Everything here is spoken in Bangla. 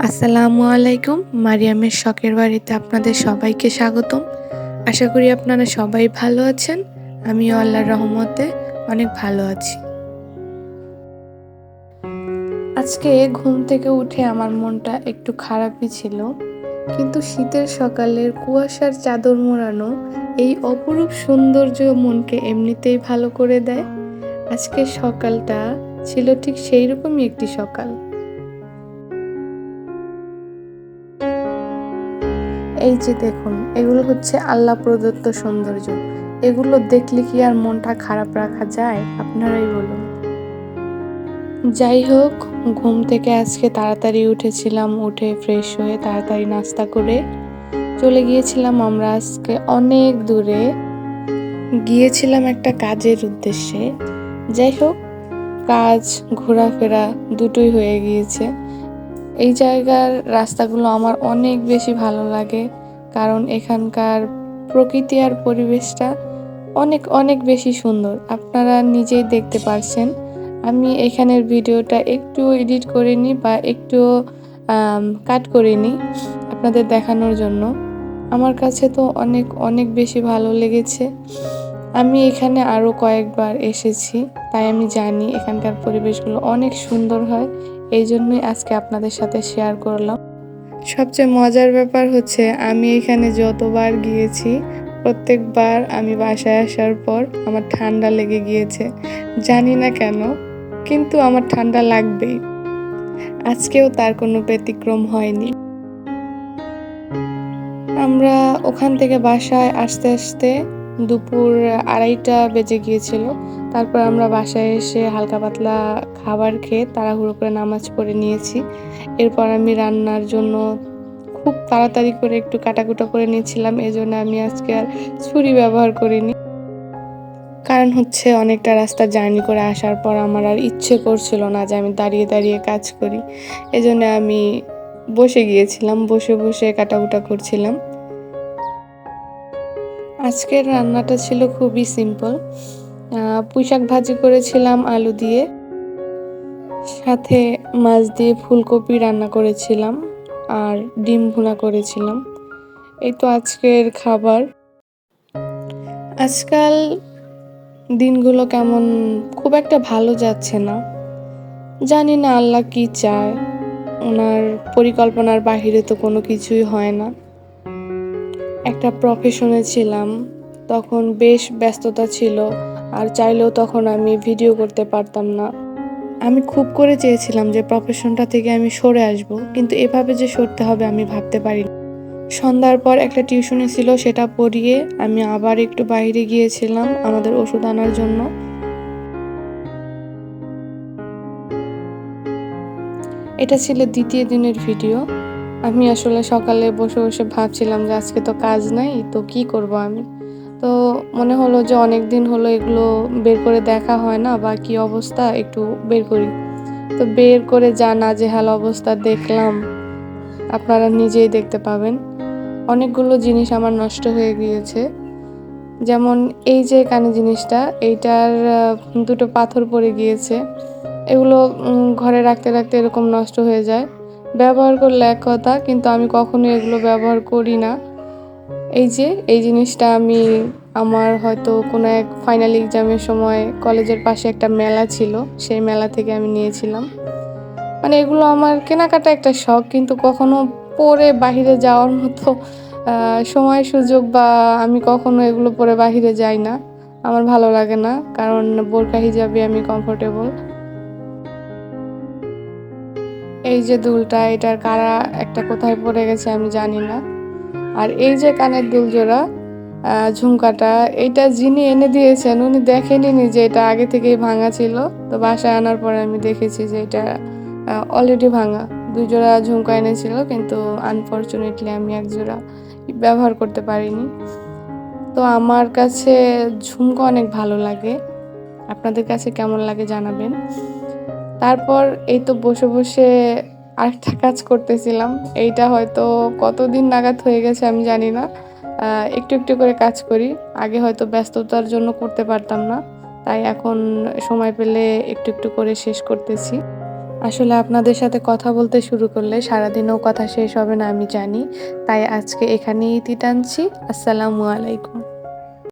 আসসালামু আলাইকুম। মারিয়ামের শখের বাড়িতে আপনাদের সবাইকে স্বাগতম। আশা করি আপনারা সবাই ভালো আছেন। আমি আল্লাহর রহমতে অনেক ভালো আছি। আজকে ঘুম থেকে উঠে আমার মনটা একটু খারাপই ছিল। কিন্তু শীতের সকালের কুয়াশার চাদর মোড়ানো এই অপরূপ সৌন্দর্য মনকে এমনিতেই ভালো করে দেয়। আজকে সকালটা ছিল ঠিক সেই রকমই একটি সকাল। এই যে দেখুন, এগুলো হচ্ছে আল্লাহ প্রদত্ত সৌন্দর্য। এগুলো দেখলে কি আর মনটা খারাপ রাখা যায়? আপনারাই বলুন। যাই হোক ঘুম থেকে আজকে তাড়াতাড়ি উঠেছিলাম, উঠে ফ্রেশ হয়ে তাড়াতাড়ি নাস্তা করে চলে গিয়েছিলাম আমরা আজকে অনেক দূরে। গিয়েছিলাম একটা কাজের উদ্দেশ্যে। যাই হোক কাজ, ঘোরাফেরা দুটোই হয়ে গিয়েছে। এই জায়গার রাস্তাগুলো আমার অনেক বেশি ভালো লাগে, কারণ এখানকার প্রকৃতি আর পরিবেশটা অনেক অনেক বেশি সুন্দর। আপনারা নিজেই দেখতে পারছেন। আমি এখানের ভিডিওটা একটু এডিট করিনি বা একটু কাট করিনি আপনাদের দেখানোর জন্য। আমার কাছে তো অনেক অনেক বেশি ভালো লেগেছে। আমি এখানে আরও কয়েকবার এসেছি, তাই আমি জানি এখানকার পরিবেশগুলো অনেক সুন্দর হয়। এই জন্যই আজকে আপনাদের সাথে শেয়ার করলাম। সবচেয়ে মজার ব্যাপার হচ্ছে, আমি এখানে যতবার গিয়েছি, প্রত্যেকবার আমি বাসায় আসার পর আমার ঠান্ডা লেগে গিয়েছে। জানি না কেন, কিন্তু আমার ঠান্ডা লাগবেই। আজকেও তার কোনো ব্যতিক্রম হয়নি। আমরা ওখান থেকে বাসায় আসতে আসতে দুপুর আড়াইটা বেজে গিয়েছিল। তারপর আমরা বাসায় এসে হালকা পাতলা খাবার খেয়ে তাড়াহুড়ো করে নামাজ পড়ে নিয়েছি। এরপর আমি রান্নার জন্য খুব তাড়াতাড়ি করে একটু কাটাকুটা করে নিয়েছিলাম। এই জন্য আমি আজকে আর ছুরি ব্যবহার করিনি। কারণ হচ্ছে অনেকটা রাস্তা জার্নি করে আসার পর আমার আর ইচ্ছে করছিল না যে আমি দাঁড়িয়ে দাঁড়িয়ে কাজ করি। এজন্য আমি বসে গিয়েছিলাম, বসে বসে কাটাকুটা করছিলাম। আজকের রান্নাটা ছিল খুবই সিম্পল পুঁইশাক ভাজি করেছিলাম আলু দিয়ে। সাথে মাছ দিয়ে ফুলকপি রান্না করেছিলাম আর ডিম ভুনা করেছিলাম। এই তো আজকের খাবার। আজকাল দিনগুলো কেমন, খুব একটা ভালো যাচ্ছে না। জানি না আল্লাহ কি চায়। ওনার পরিকল্পনার বাহিরে তো কোনো কিছুই হয় না। একটা প্রফেশনে ছিলাম, তখন বেশ ব্যস্ততা ছিল, আর চাইলেও তখন আমি ভিডিও করতে পারতাম না। আমি খুব করে চেয়েছিলাম যে প্রফেশনটা থেকে আমি সরে আসব, কিন্তু এভাবে যে সরতে হবে আমি ভাবতে পারি সন্ধ্যার পর একটা টিউশনি ছিল, সেটা পড়িয়ে আমি আবার একটু বাইরে গিয়েছিলাম আমাদের ওষুধ আনার জন্য। এটা ছিল দ্বিতীয় দিনের ভিডিও আমি আসলে সকালে বসে বসে ভাবছিলাম যে আজকে তো কাজ নাই, তো কি করব আমি? তো মনে হলো যে অনেক দিন হলো এগুলো বের করে দেখা হয় না, বা কি অবস্থা একটু বের করি। তো বের করে যা নাজেহাল অবস্থা দেখলাম, আপনারা নিজেই দেখতে পাবেন। অনেকগুলো জিনিস আমার নষ্ট হয়ে গিয়েছে। যেমন এই যে কানে জিনিসটা, এইটার দুটো পাথর পড়ে গিয়েছে। এগুলো ঘরে রাখতে রাখতে এরকম নষ্ট হয়ে যায়। ব্যবহার করলে এক কথা, কিন্তু আমি কখনো এগুলো ব্যবহার করি না। এই যে, এই জিনিসটা আমি, আমার হয়তো কোনো এক ফাইনাল এক্সামের সময় কলেজের পাশে একটা মেলা ছিল, সেই মেলা থেকে আমি নিয়েছিলাম। মানে এগুলো আমার কেনাকাটা একটা শখ, কিন্তু কখনো পরে বাহিরে যাওয়ার মতো সময় সুযোগ বা আমি কখনো এগুলো পরে বাহিরে যাই না। আমার ভালো লাগে না, কারণ বোরকা হিজাবে আমি কমফোর্টেবল এই যে দুলটা, এটার কারা একটা কোথায় পড়ে গেছে আমি জানি না। আর এই যে কানের দুল জোড়া ঝুমকাটা এটা যিনি এনে দিয়েছেন, উনি দেখেনি যে এটা আগে থেকেই ভাঙা ছিল। তো বাসায় আনার পরে আমি দেখেছি যে এটা অলরেডি ভাঙা। দুই জোড়া ঝুমকা এনেছিল, কিন্তু আনফর্চুনেটলি আমি এক জোড়া ব্যবহার করতে পারিনি। তো আমার কাছে ঝুমকা অনেক ভালো লাগে। আপনাদের কাছে কেমন লাগে জানাবেন। তারপর এই তো বসে বসে আরেকটা কাজ করতেছিলাম। এইটা হয়তো কতদিন নাগাদ হয়ে গেছে আমি জানি না। একটু একটু করে কাজ করি। আগে হয়তো ব্যস্ততার জন্য করতে পারতাম না। তাই এখন সময় পেলে একটু একটু করে শেষ করতেছি। আসলে আপনাদের সাথে কথা বলতে শুরু করলে সারাদিনও কথা শেষ হবে না, আমি জানি। তাই আজকে এখানেই ইতি টানছি আসসালামু আলাইকুম।